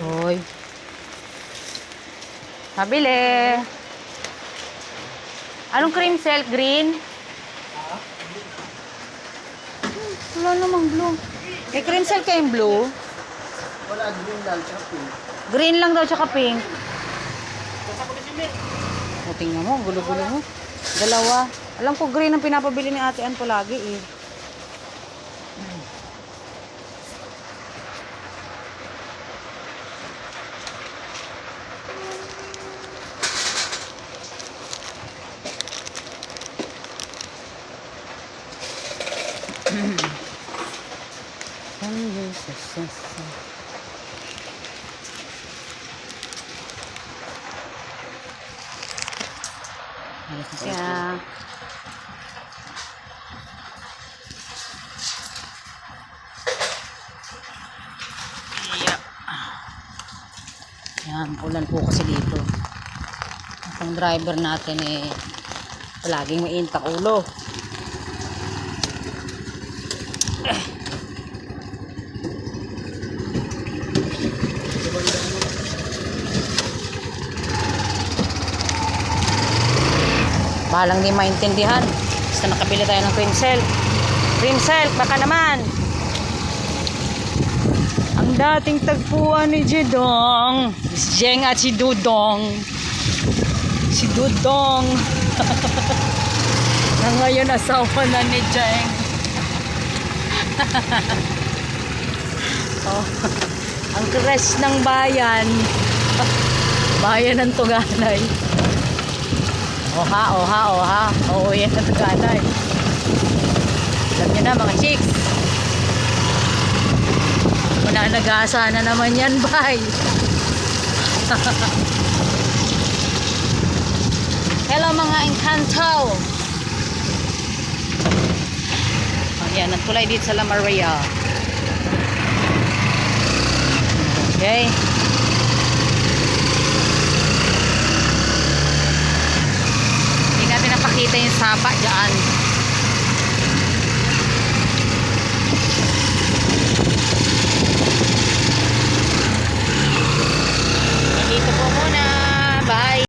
Hoy. Pabili. Anong cream silk? Green? Hmm, Wala namang blue. Eh, cream silk kayong blue? Wala, green lang, tsaka pink. Green lang daw tsaka pink. O, tingnan mo, gulo-gulo mo. Dalawa. Alam ko green ang pinapabili ni Ate Ann palagi eh. Ayan Yeah. Yan, ulan po kasi dito. Ang driver natin eh, palaging mainit ang ulo. Bahalang di maintindihan. Basta nakabili tayo ng cream silk. Cream silk, baka naman. Ang dating tagpuan ni Jedong. Si Jeng at si Dudong. Si Dudong. na ngayon asawa na ni Jeng. oh, ang crush ng bayan. bayan ng Tuganay. Oha, oha, oha. Oo, yan ang taganay. Alam niyo na mga chicks. Mananagasa na naman yan, bye. Hello mga Encanto. Ayan, ang tulay dito sa La Maria. Okay. Hindi natin napakita yung sapa dyan.